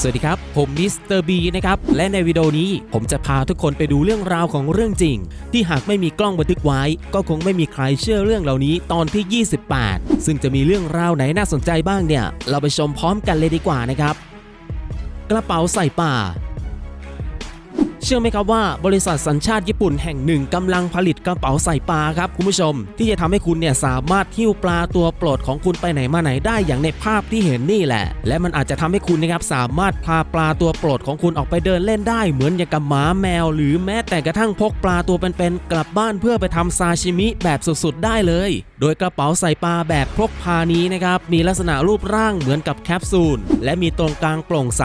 สวัสดีครับ ผมมิสเตอร์บีนะครับ และในวิดีโอนี้ผมจะพาทุกคนไปดูเรื่องราวของเรื่องจริง ที่หากไม่มีกล้องบันทึกไว้ ก็คงไม่มีใครเชื่อเรื่องเหล่านี้ตอนที่ 28 ซึ่งจะมีเรื่องราวไหนน่าสนใจบ้างเนี่ย เราไปชมพร้อมกันเลยดีกว่านะครับ กระเป๋าใส่ป่า เชื่อไหมครับว่าบริษัทสัญชาติญี่ปุ่นแห่งหนึ่งกำลังผลิตกระเป๋าใส่ปลาครับคุณผู้ชม ที่จะทำให้คุณเนี่ยสามารถหิ้วปลาตัวโปรดของคุณไปไหนมาไหนได้อย่างในภาพที่เห็นนี่แหละ และมันอาจจะทำให้คุณนะครับสามารถพาปลาตัวโปรดของคุณออกไปเดินเล่นได้เหมือนอย่างกับหมาแมว หรือแม้แต่กระทั่งพกปลาตัวเป็นๆกลับบ้านเพื่อไปทำซาชิมิแบบสุดๆ ได้เลย โดยกระเป๋าใส่ปลาแบบพกพานี้นะครับมีลักษณะรูปร่างเหมือนกับแคปซูลและมีตรงกลางโปร่งใส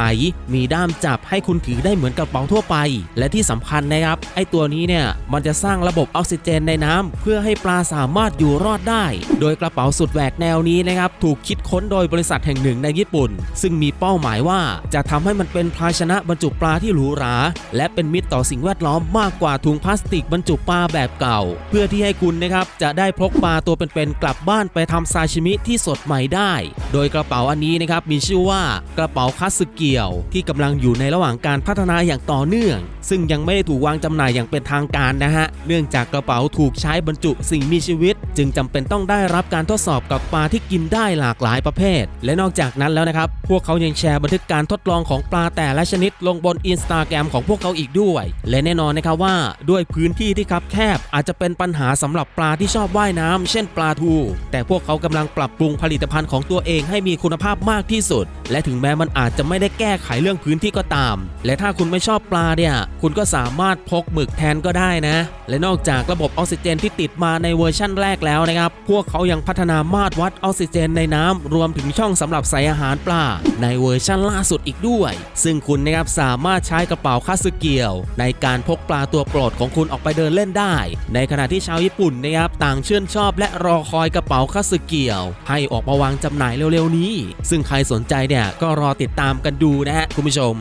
มีด้ามจับให้คุณถือได้เหมือนกระเป๋าทั่วไปและที่สำคัญนะครับไอตัวนี้เนี่ยมันจะสร้างระบบออกซิเจนในน้ำเพื่อให้ปลาสามารถอยู่รอดได้ โดยกระเป๋าสุดแหวกแนวนี้นะครับถูกคิดค้นโดยบริษัทแห่งหนึ่งในญี่ปุ่น ซึ่งมีเป้าหมายว่าจะทำให้มันเป็นภาชนะบรรจุปลาที่หรูหรา และเป็นมิตรต่อสิ่งแวดล้อมมากกว่าถุงพลาสติกบรรจุปลาแบบเก่า เพื่อที่ให้คุณนะครับจะได้พกปลาตัวเป็นๆกลับบ้านไปทำซาชิมิที่สดใหม่ได้ โดยกระเป๋าอันนี้นะครับมีชื่อว่ากระเป๋าคัสึเกียว ที่กำลังอยู่ในระหว่างการพัฒนาอย่างต่อเนื่องซึ่งยังไม่ได้ถูกวางจำหน่ายอย่างเป็นทางการนะฮะ เนื่องจากกระเป๋าถูกใช้บรรจุสิ่งมีชีวิต จึงจำเป็นต้องได้รับการทดสอบกับปลาที่กินได้หลากหลายประเภท และนอกจากนั้นแล้วนะครับ พวกเขายังแชร์บันทึกการทดลองของปลาแต่ละชนิดลงบนอินสตาแกรมของพวกเขาอีกด้วย และแน่นอนนะครับว่า ด้วยพื้นที่ที่คับแคบอาจจะเป็นปัญหาสำหรับปลาที่ชอบว่ายน้ำเช่นปลาทู แต่พวกเขากำลังปรับปรุงผลิตภัณฑ์ของตัวเองให้มีคุณภาพมากที่สุด และถึงแม้มันอาจจะไม่ได้แก้ไขเรื่องพื้นที่ก็ตาม และถ้าคุณไม่ชอบปลาเนี่ยคุณก็สามารถพกหมึกแทนก็ได้นะ และนอกจากระบบออกซิเจนที่ติดมาในเวอร์ชั่นแรกแล้วนะครับ พวกเขายังพัฒนามาตรวัดออกซิเจนในน้ำรวมถึงช่องสำหรับใส่อาหารปลาในเวอร์ชั่นล่าสุดอีกด้วย ซึ่งคุณนะครับสามารถใช้กระเป๋าคาสึเกียว ในการพกปลาตัวโปรดของคุณออกไปเดินเล่นได้ ในขณะที่ชาวญี่ปุ่นนะครับต่างชื่นชอบ และรอคอยกระเป๋าคาสึเกียว ให้ออกมาวางจำหน่ายเร็วๆนี้ ซึ่งใครสนใจเนี่ยก็รอติดตามกันดูนะฮะคุณผู้ชม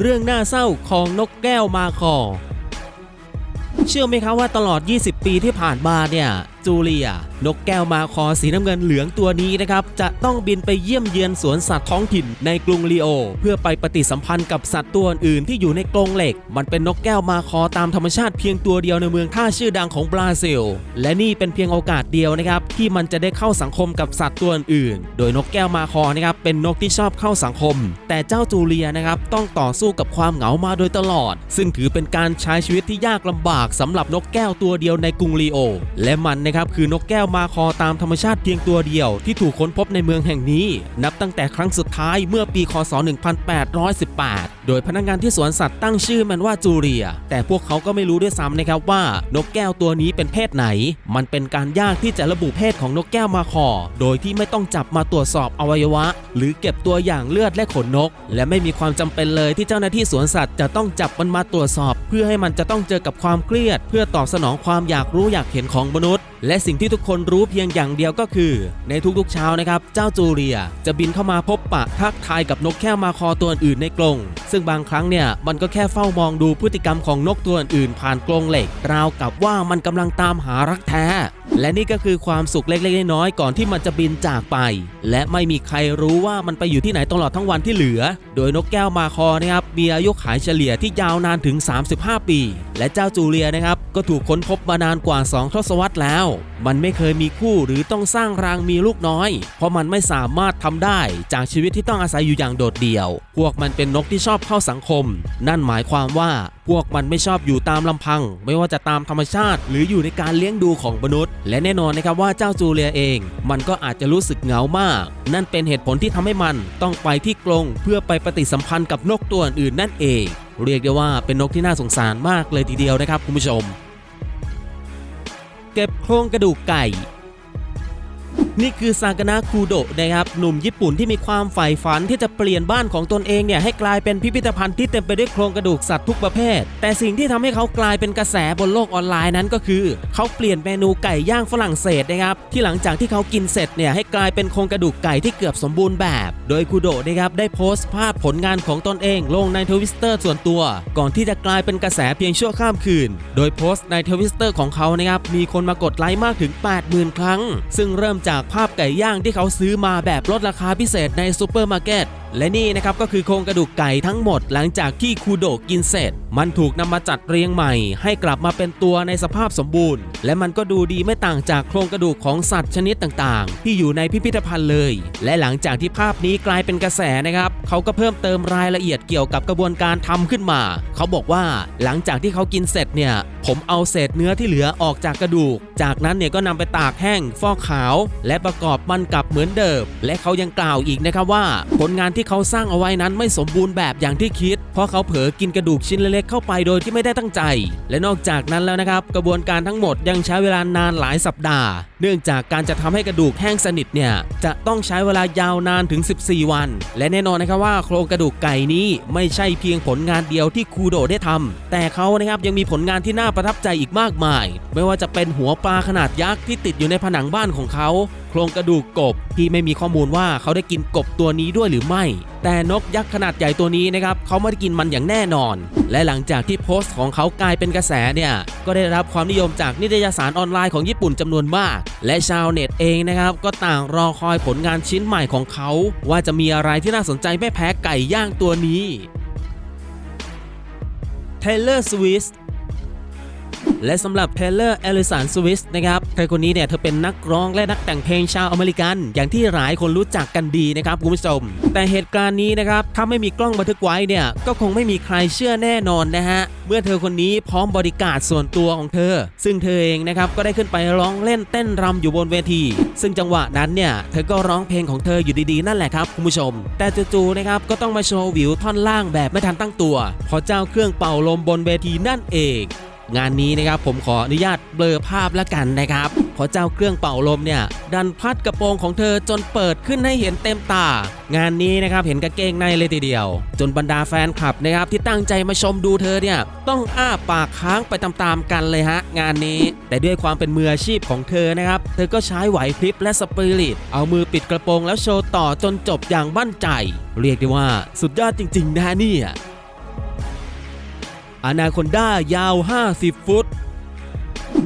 เรื่องน่าเศร้าของนกแก้วมาคอ เชื่อไหมครับว่าตลอด 20 ปีที่ผ่านมาเนี่ย จูเลีย นกแก้วมาคอสีน้ำเงินเหลืองตัวนี้นะครับจะต้องบินไปเยี่ยมเยือนสวนสัตว์ท้องถิ่นในกรุงลีโอ เพื่อไปปฏิสัมพันธ์กับสัตว์ตัวอื่นที่อยู่ในกรงเหล็ก มันเป็นนกแก้วมาคอตามธรรมชาติเพียงตัวเดียวในเมืองท่าชื่อดังของบราซิล และนี่เป็นเพียงโอกาสเดียวนะครับที่มันจะได้เข้าสังคมกับสัตว์ตัวอื่น โดยนกแก้วมาคอนะครับเป็นนกที่ชอบเข้าสังคม แต่เจ้าจูเลียนะครับต้องต่อสู้กับความเหงามาโดยตลอด ซึ่งถือเป็นการใช้ชีวิตที่ยากลำบากสำหรับนกแก้วตัวเดียวในกรุงลีโอ และมันนะครับคือนกแก้วมาคอตามธรรมชาติเพียงตัวเดียวที่ถูกค้นพบในเมืองแห่งนี้ นับตั้งแต่ครั้งสุดท้ายเมื่อปีคศ 1818 โดยพนักงานที่สวนสัตว์ตั้งชื่อมันว่าจูเลีย แต่พวกเขาก็ไม่รู้ด้วยซ้ำนะครับว่านกแก้วตัวนี้เป็นเพศไหน มันเป็นการยากที่จะระบุเพศของนกแก้วมาคอ โดยที่ไม่ต้องจับมาตรวจสอบอวัยวะ หรือเก็บตัวอย่างเลือดและขนนก และไม่มีความจำเป็นเลยที่เจ้าหน้าที่สวนสัตว์จะต้องจับมันมาตรวจสอบ เพื่อให้มันจะต้องเจอกับความเครียด เพื่อตอบสนองความอยากรู้อยากเห็นของมนุษย์และสิ่งที่ทุกคนรู้เพียงอย่างเดียวก็คือ ในทุกๆเช้านะครับ เจ้าจูเลียจะบินเข้ามาพบปะทักทายกับนกแก้วมาคอตัวอื่นในกรงซึ่งบางครั้งเนี่ยมันก็แค่เฝ้ามองดูพฤติกรรมของนกตัวอื่นผ่านกรงเหล็ก ราวกับว่ามันกำลังตามหารักแท้ และนี่ก็คือความสุขเล็กๆน้อยๆก่อนที่มันจะบินจากไป และไม่มีใครรู้ว่ามันไปอยู่ที่ไหนตลอดทั้งวันที่เหลือ โดยนกแก้วมาคอนะครับมีอายุขายเฉลี่ยที่ยาวนานถึง 35 ปี และเจ้าจูเลียนะครับก็ถูกค้นพบมานานกว่า 2 ทศวรรษแล้ว มันไม่เคยมีคู่หรือต้องสร้างรังมีลูกน้อย เพราะมันไม่สามารถทำได้จากชีวิตที่ต้องอาศัยอยู่อย่างโดดเดี่ยว พวกมันเป็นนกที่ชอบเข้าสังคม นั่นหมายความว่าพวกมันไม่ชอบอยู่ตามลำพัง ไม่ว่าจะตามธรรมชาติ หรืออยู่ในการเลี้ยงดูของมนุษย์ และแน่นอนนะครับว่าเจ้าจูเลียเอง มันก็อาจจะรู้สึกเหงามาก นั่นเป็นเหตุผลที่ทำให้มันต้องไปที่กรงเพื่อไปปฏิสัมพันธ์กับนกตัวอื่นนั่นเอง เรียกได้ว่าเป็นนกที่น่าสงสารมากเลยทีเดียวนะครับคุณผู้ชม เก็บโครงกระดูกไก่ นี่คือซากานะคูโดะนะครับหนุ่มญี่ปุ่นที่มีความใฝ่ฝันที่จะเปลี่ยนบ้านของตนเองเนี่ยให้กลายเป็นพิพิธภัณฑ์ที่เต็มไปด้วยโครงกระดูกสัตว์ทุกประเภท แต่สิ่งที่ทำให้เขากลายเป็นกระแสบนโลกออนไลน์นั้นก็คือ เขาเปลี่ยนเมนูไก่ย่างฝรั่งเศสนะครับที่หลังจากที่เขากินเสร็จเนี่ยให้กลายเป็นโครงกระดูกไก่ที่เกือบสมบูรณ์แบบ โดยคูโดะนะครับได้โพสต์ภาพผลงานของตนเองลงในทวิสเตอร์ส่วนตัว ก่อนที่จะกลายเป็นกระแสเพียงชั่วข้ามคืน โดยโพสต์ในทวิสเตอร์ของเขานะครับมีคนมากดไลค์มากถึง 80,000 ครั้ง ซึ่งเริ่มจากภาพไก่ย่างที่เขาซื้อมาแบบลดราคาพิเศษในซูเปอร์มาร์เก็ต และนี่นะครับก็คือโครงกระดูกไก่ทั้งหมดหลังจากที่คูโดกินเสร็จ มันถูกนำมาจัดเรียงใหม่ ให้กลับมาเป็นตัวในสภาพสมบูรณ์ และมันก็ดูดีไม่ต่างจากโครงกระดูกของสัตว์ชนิดต่างๆ ที่อยู่ในพิพิธภัณฑ์เลย และหลังจากที่ภาพนี้กลายเป็นกระแสนะครับเขาก็เพิ่มเติมรายละเอียดเกี่ยวกับกระบวนการทำขึ้นมา เขาบอกว่าหลังจากที่เขากินเสร็จเนี่ยผมเอาเศษเนื้อที่เหลือออกจากกระดูก จากนั้นเนี่ยก็นำไปตากแห้งฟอกขาว และประกอบมันกลับเหมือนเดิม และเขายังกล่าวอีกนะครับว่าผลงานที่เขาสร้างเอาไว้นั้นไม่สมบูรณ์แบบอย่างที่คิด เพราะเขาเผลอกินกระดูกชิ้นเล็กๆเข้าไปโดยที่ไม่ได้ตั้งใจ และนอกจากนั้นแล้วนะครับ กระบวนการทั้งหมดยังใช้เวลานานหลายสัปดาห์ เนื่องจากการจะทำให้กระดูกแห้งสนิทเนี่ยจะต้องใช้เวลายาวนานถึง 14 วัน และแน่นอนนะครับว่าโครงกระดูกไก่นี้ไม่ใช่เพียงผลงานเดียวที่คูโดได้ทำแต่เขานะครับยังมีผลงานที่น่าประทับใจอีกมากมาย ไม่ว่าจะเป็นหัวปลาขนาดยักษ์ที่ติดอยู่ในผนังบ้านของเขา โครงกระดูกกบที่ไม่มีข้อมูลว่าเขาได้กินกบตัวนี้ด้วยหรือไม่ แต่นกยักษ์ขนาดใหญ่ตัวนี้นะครับเขาไม่ได้กินมันอย่างแน่นอน และหลังจากที่โพสต์ของเขากลายเป็นกระแสเนี่ยก็ได้รับความนิยมจากนิตยสารออนไลน์ของญี่ปุ่นจำนวนมาก และชาวเน็ตเองนะครับก็ต่างรอคอยผลงานชิ้นใหม่ของเขา ว่าจะมีอะไรที่น่าสนใจไม่แพ้ไก่ย่างตัวนี้ Taylor Swift และสำหรับ Taylor Ellison Swift นะครับเธอคนนี้เนี่ยเธอเป็นนักร้องและนักแต่งเพลงชาวอเมริกัน อย่างที่หลายคนรู้จักกันดีนะครับคุณผู้ชม แต่เหตุการณ์นี้นะครับถ้าไม่มีกล้องบันทึกไว้เนี่ยก็คงไม่มีใครเชื่อแน่นอนนะฮะเมื่อเธอคนนี้พร้อมบริการดส่วนตัวของเธอ ซึ่งเธอเองนะครับก็ได้ขึ้นไปร้องเล่นเต้นรำอยู่บนเวที ซึ่งจังหวะนั้นเนี่ยเธอก็ร้องเพลงของเธออยู่ดีๆ นั่นแหละครับคุณผู้ชม แต่จู่ๆนะครับก็ต้องมาโชว์วิวท่อนล่างแบบไม่ทันตั้งตัวเพราะเจ้าเครื่องเป่าลมบนเวทีนั่นเอง งานนี้นะครับผมขออนุญาตเบลอภาพแล้วกันนะครับเพราะเจ้าเครื่องเป่าลมเนี่ย ดันพัดกระโปรงของเธอจนเปิดขึ้นให้เห็นเต็มตา งานนี้นะครับเห็นกางเกงในเลยทีเดียว จนบรรดาแฟนคลับนะครับที่ตั้งใจมาชมดูเธอเนี่ย ต้องอ้าปากค้างไปตามๆกันเลยฮะ งานนี้ แต่ด้วยความเป็นมืออาชีพของเธอนะครับ เธอก็ใช้ไหวพริบและสปิริตเอามือปิดกระโปรงแล้วโชว์ต่อจนจบอย่างมั่นใจ เรียกได้ว่าสุดยอดจริงๆนะเนี่ย อนาคอนด้ายาว 50 ฟุต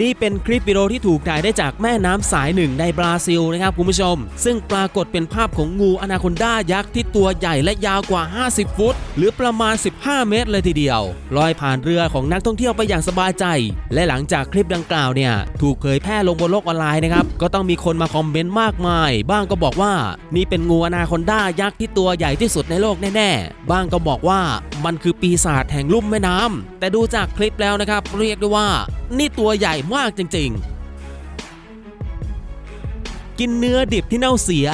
นี่เป็นคลิปวิดีโอที่ถูกถ่ายได้จากแม่น้ำสายหนึ่งในบราซิลนะครับคุณผู้ชม ซึ่งปรากฏเป็นภาพของงูอนาคอนด้ายักษ์ที่ตัวใหญ่และยาวกว่า 50 ฟุต หรือประมาณ 15 เมตรเลยทีเดียวลอยผ่านเรือของนักท่องเที่ยวไปอย่างสบายใจ และหลังจากคลิปดังกล่าวเนี่ยถูกเผยแพร่ลงบนโลกออนไลน์นะครับก็ต้องมีคนมาคอมเมนต์มากมาย บ้างก็บอกว่า นี่เป็นงูอนาคอนด้ายักษ์ที่ตัวใหญ่ที่สุดในโลกแน่ๆ บ้างก็บอกว่ามันคือปีศาจแห่งลุ่มแม่น้ำแต่ดูจากคลิปแล้วนะครับเรียกได้ว่า นี่ตัวใหญ่มากจริงๆ กินเนื้อดิบที่เน่าเสีย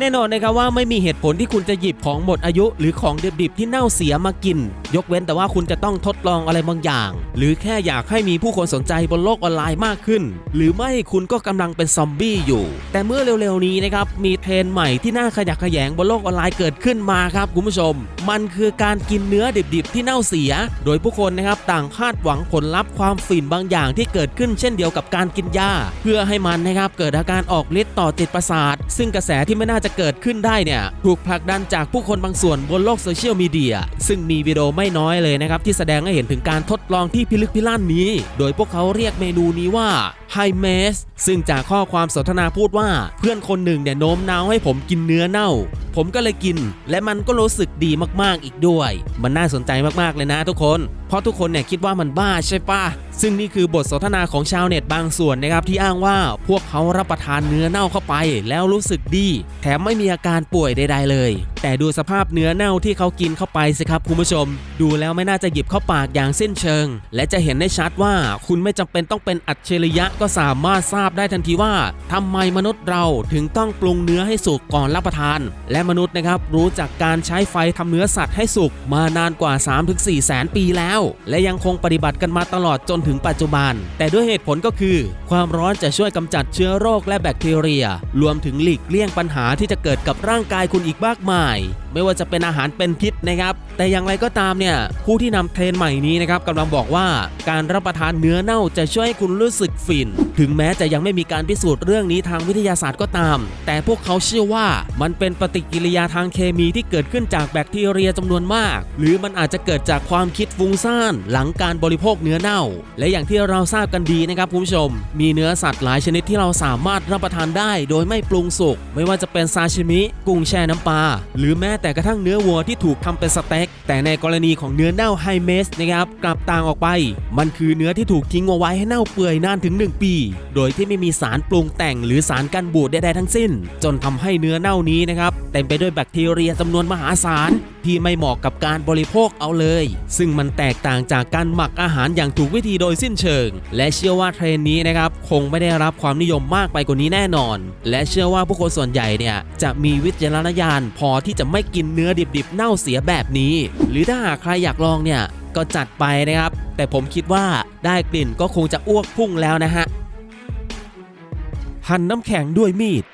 แน่นอนนะครับว่าไม่มีเหตุผลที่คุณจะหยิบของหมดอายุ หรือของดิบๆที่เน่าเสียมากิน ยกเว้นแต่ว่าคุณจะต้องทดลองอะไรบางอย่าง หรือแค่อยากให้มีผู้คนสนใจบนโลกออนไลน์มากขึ้น หรือไม่คุณก็กำลังเป็นซอมบี้อยู่ แต่เมื่อเร็วๆนี้นะครับมีเทรนใหม่ที่น่าขยักขยงบนโลกออนไลน์เกิดขึ้นมาครับคุณผู้ชม มันคือการกินเนื้อดิบๆ ที่เน่าเสีย โดยผู้คนนะครับต่างคาดหวังผลลัพธ์ความฝิ่นบางอย่างที่เกิดขึ้นเช่นเดียวกับการกินยาเพื่อให้มันนะครับเกิดอาการออกฤทธิ์ต่อจิตประสาท ซึ่งกระแสที่ไม่น่าจะเกิดขึ้นได้เนี่ยถูกผลักดันจากผู้คนบางส่วนบนโลกโซเชียลมีเดียซึ่งมีวิดีโอไม่น้อยเลยนะครับ ที่แสดงให้เห็นถึงการทดลองที่พิลึกพิลั่นนี้ โดยพวกเขาเรียกเมนูนี้ว่าไฮเมสซึ่งจากข้อความสนทนาพูดว่าเพื่อนคนหนึ่งเนี่ยโน้มน้าวให้ผมกินเนื้อเน่า ผมก็เลยกิน และมันก็รู้สึกดีมากๆอีกด้วย มันน่าสนใจมากๆเลยนะทุกคน ราะทุกคนเนี่ยคิดว่ามันบ้าใช่ปะซึ่งนี่คือบทสนทนาของชาวเน็ตบางส่วนนะครับที่อ้างว่าพวกเขารับประทานเนื้อเน่าเข้าไป แล้วรู้สึกดี แถมไม่มีอาการป่วยใด ๆ เลย แต่ดูสภาพเนื้อเน่าที่เขากินเข้าไปสิครับคุณผู้ชม ดูแล้วไม่น่าจะหยิบเข้าปากอย่างสิ้นเชิง และจะเห็นได้ชัดว่าคุณไม่จำเป็นต้องเป็นอัจฉริยะก็สามารถทราบได้ทันทีว่าทำไมมนุษย์เราถึงต้องปรุงเนื้อให้สุกก่อนรับประทาน และมนุษย์นะครับรู้จักการใช้ไฟทำเนื้อสัตว์ให้สุกมานานกว่า 3-4 แสนปีแล้วและยังคงปฏิบัติกันมาตลอดจนถึงปัจจุบัน แต่ด้วยเหตุผลก็คือ ความร้อนจะช่วยกำจัดเชื้อโรคและแบคทีเรีย รวมถึงหลีกเลี่ยงปัญหาที่จะเกิดกับร่างกายคุณอีกมากมาย ไม่ว่าจะเป็นอาหารเป็นพิษนะครับ แต่อย่างไรก็ตามเนี่ยผู้ที่นำเทรนใหม่นี้นะครับกำลังบอกว่าการรับประทานเนื้อเน่าจะช่วยให้คุณรู้สึกฟินถึงแม้จะยังไม่มีการพิสูจน์เรื่องนี้ทางวิทยาศาสตร์ก็ตาม แต่พวกเขาเชื่อว่ามันเป็นปฏิกิริยาทางเคมีที่เกิดขึ้นจากแบคทีเรียจำนวนมาก หรือมันอาจจะเกิดจากความคิดฟุ้งซ่านหลังการบริโภคเนื้อเน่า และอย่างที่เราทราบกันดีนะครับคุณผู้ชม มีเนื้อสัตว์หลายชนิดที่เราสามารถรับประทานได้ โดยไม่ปรุงสุก ไม่ว่าจะเป็นซาชิมิ กุ้งแช่น้ำปลา หรือแม้แต่กระทั่งเนื้อวัวที่ถูกทำเป็นสเต็ก แต่ในกรณีของเนื้อเน่าไฮเมสนะครับกลับต่างออกไป มันคือเนื้อที่ถูกทิ้งเอาไว้ให้เน่าเปื่อยนานถึง 1 ปี โดยที่ไม่มีสารปรุงแต่งหรือสารกันบูดใดๆทั้งสิ้น จนทำให้เนื้อเน่านี้นะครับเต็มไปด้วยแบคทีเรียจำนวนมหาศาล ที่ไม่เหมาะกับการบริโภคเอาเลย ซึ่งมันแตกต่างจากการหมักอาหารอย่างถูกวิธีโดยสิ้นเชิง และเชื่อว่าเทรนนี้นะครับคงไม่ได้รับความนิยมมากไปกว่านี้แน่นอน และเชื่อว่าผู้คนส่วนใหญ่เนี่ยจะมีวิจารณญาณพอที่จะไม่กินเนื้อดิบๆเน่าเสียแบบนี้ หรือถ้าหากใครอยากลองเนี่ยก็จัดไปนะครับ แต่ผมคิดว่าได้กลิ่นก็คงจะอ้วกพุ่งแล้วนะฮะหั่นน้ำแข็งด้วยมีด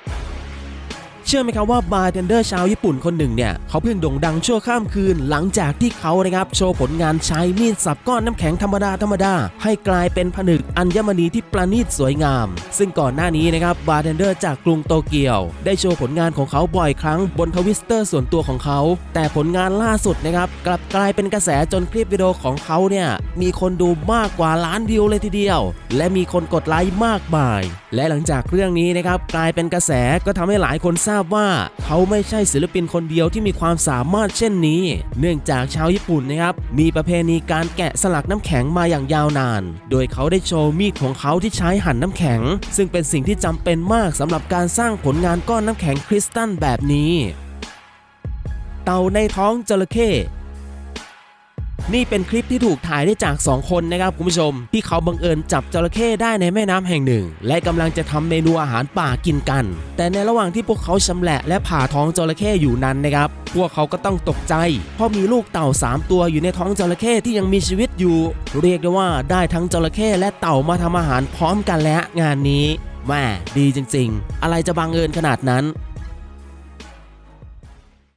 ชื่อไหมครับว่าบาร์เทนเดอร์ชาวญี่ปุ่นคนหนึ่งเนี่ยเขาเพิ่งโด่งดังชั่วข้ามคืน หลังจากที่เขานะครับโชว์ผลงานใช้มีดสับก้อนน้ำแข็งธรรมดาธรรมดา ให้กลายเป็นผนึกอัญมณีที่ประณีตสวยงาม ซึ่งก่อนหน้านี้นะครับบาร์เทนเดอร์จากกรุงโตเกียว ได้โชว์ผลงานของเขาบ่อยครั้งบนทวิสเตอร์ส่วนตัวของเขา แต่ผลงานล่าสุดนะครับกลับกลายเป็นกระแสจนคลิปวิดีโอของเขาเนี่ยมีคนดูมากกว่าล้านวิวเลยทีเดียว และมีคนกดไลค์มากมาย และหลังจากเรื่องนี้นะครับกลายเป็นกระแสก็ทำให้หลายคนทราบว่า เขาไม่ใช่ศิลปินคนเดียวที่มีความสามารถเช่นนี้ เนื่องจากชาวญี่ปุ่นนะครับมีประเพณีการแกะสลักน้ำแข็งมาอย่างยาวนาน โดยเขาได้โชว์มีดของเขาที่ใช้หั่นน้ำแข็ง ซึ่งเป็นสิ่งที่จำเป็นมากสำหรับการสร้างผลงานก้อนน้ำแข็งคริสตัลแบบนี้ เต่าในท้องจระเข้ นี่เป็นคลิปที่ถูกถ่ายได้จาก 2 คนนะครับคุณผู้ชม ที่เขาบังเอิญจับจระเข้ได้ในแม่น้ำแห่งหนึ่ง และกำลังจะทำเมนูอาหารป่ากินกัน แต่ในระหว่างที่พวกเขาชำแหละและผ่าท้องจระเข้อยู่นั้นนะครับพวกเขาก็ต้องตกใจ เพราะมีลูกเต่า 3 ตัวอยู่ในท้องจระเข้ที่ยังมีชีวิตอยู่ เรียกได้ว่าได้ทั้งจระเข้และเต่ามาทำอาหารพร้อมกันแล้วงานนี้แม่ดีจริง ๆ อะไรจะบังเอิญขนาดนั้น